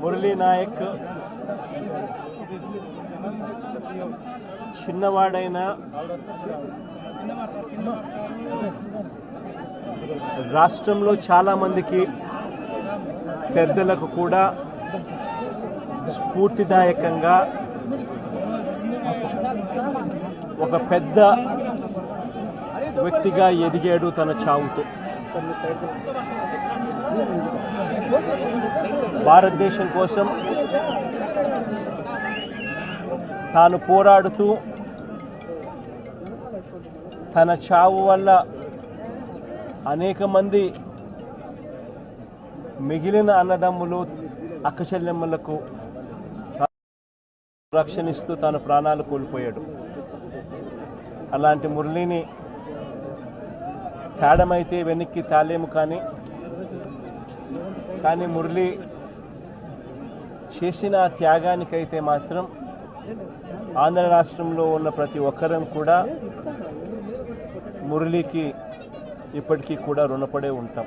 మురళీ నాయక్. చిన్నవాడైన రాష్ట్రంలో చాలామందికి పెద్దలకు కూడా స్ఫూర్తిదాయకంగా ఒక పెద్ద వ్యక్తిగా ఎదిగాడు తన చావుతో. భారతదేశం కోసం తాను పోరాడుతూ తన చావు వల్ల అనేక మంది మిగిలిన అన్నదమ్ములు అక్కచెల్లెమ్మలకు రక్షణిస్తూ తన ప్రాణాలు కోల్పోయాడు. అలాంటి మురళిని తేడమైతే వెనక్కి తాలేము కానీ కానీ మురళి చేసిన ఆ త్యాగానికైతే మాత్రం ఆంధ్ర రాష్ట్రంలో ఉన్న ప్రతి ఒక్కరం కూడా మురళికి ఇప్పటికీ కూడా రుణపడే ఉంటాం.